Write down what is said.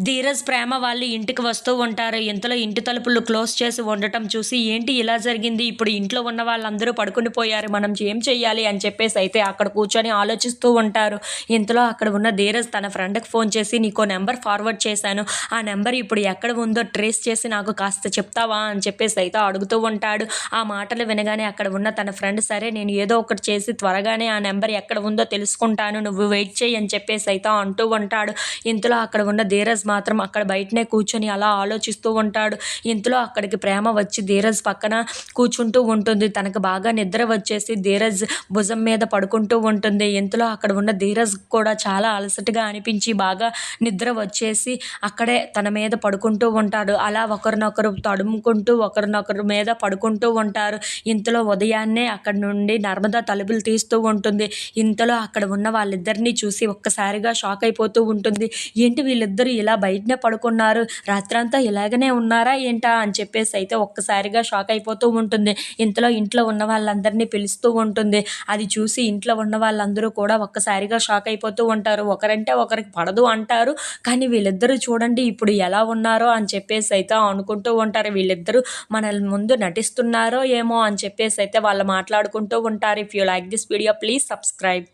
ధీరజ్ ప్రేమ వాళ్ళు ఇంటికి వస్తూ ఉంటారు. ఇంతలో ఇంటి తలుపులు క్లోజ్ చేసి ఉండటం చూసి ఏంటి ఇలా జరిగింది? ఇప్పుడు ఇంట్లో ఉన్న వాళ్ళందరూ పడుకుని పోయారు. మనం ఏం చెయ్యాలి? అని చెప్పేసి అయితే అక్కడ కూర్చొని ఆలోచిస్తూ ఉంటారు. ఇంతలో అక్కడ ఉన్న ధీరజ్ తన ఫ్రెండ్కి ఫోన్ చేసి నీకో నెంబర్ ఫార్వర్డ్ చేశాను. ఆ నెంబర్ ఇప్పుడు ఎక్కడ ఉందో ట్రేస్ చేసి నాకు కాస్త చెప్తావా? అని చెప్పేసి అయితే అడుగుతూ ఉంటాడు. ఆ మాటలు వినగానే అక్కడ ఉన్న తన ఫ్రెండ్ సరే నేను ఏదో ఒకటి చేసి త్వరగానే ఆ నెంబర్ ఎక్కడ ఉందో తెలుసుకుంటాను. నువ్వు వెయిట్ చేయి అని చెప్పేసి అయితే అంటూ ఉంటాడు. ఇంతలో అక్కడ ఉన్న ధీరజ్ మాత్రం అక్కడ బయటనే కూర్చొని అలా ఆలోచిస్తూ ఉంటాడు. ఇంతలో అక్కడికి ప్రేమ వచ్చి ధీరజ్ పక్కన కూర్చుంటూ ఉంటుంది. తనకు బాగా నిద్ర వచ్చేసి ధీరజ్ భుజం మీద పడుకుంటూ ఉంటుంది. ఇంతలో అక్కడ ఉన్న ధీరజ్ కూడా చాలా అలసటగా అనిపించి బాగా నిద్ర వచ్చేసి అక్కడే తన మీద పడుకుంటూ ఉంటాడు. అలా ఒకరినొకరు తడుముకుంటూ ఒకరినొకరు మీద పడుకుంటూ ఉంటారు. ఇంతలో ఉదయాన్నే అక్కడ నుండి నర్మదా తలుపులు తీస్తూ ఉంటుంది. ఇంతలో అక్కడ ఉన్న వాళ్ళిద్దరినీ చూసి ఒక్కసారిగా షాక్ అయిపోతూ ఉంటుంది. ఏంటి వీళ్ళిద్దరూ ఇలా ఇలా బయటనే పడుకున్నారు? రాత్రంతా ఇలాగనే ఉన్నారా ఏంటా? అని చెప్పేసి అయితే ఒక్కసారిగా షాక్ అయిపోతూ ఉంటుంది. ఇంతలో ఇంట్లో ఉన్న వాళ్ళందరినీ పిలుస్తూ ఉంటుంది. అది చూసి ఇంట్లో ఉన్న వాళ్ళందరూ కూడా ఒక్కసారిగా షాక్ అయిపోతూ ఉంటారు. ఒకరంటే ఒకరికి పడదు అంటారు. కానీ వీళ్ళిద్దరూ చూడండి ఇప్పుడు ఎలా ఉన్నారో అని చెప్పేసి అయితే అనుకుంటూ ఉంటారు. వీళ్ళిద్దరూ మన ముందు నటిస్తున్నారో ఏమో అని చెప్పేసి అయితే వాళ్ళు మాట్లాడుకుంటూ ఉంటారు. If you like this video please subscribe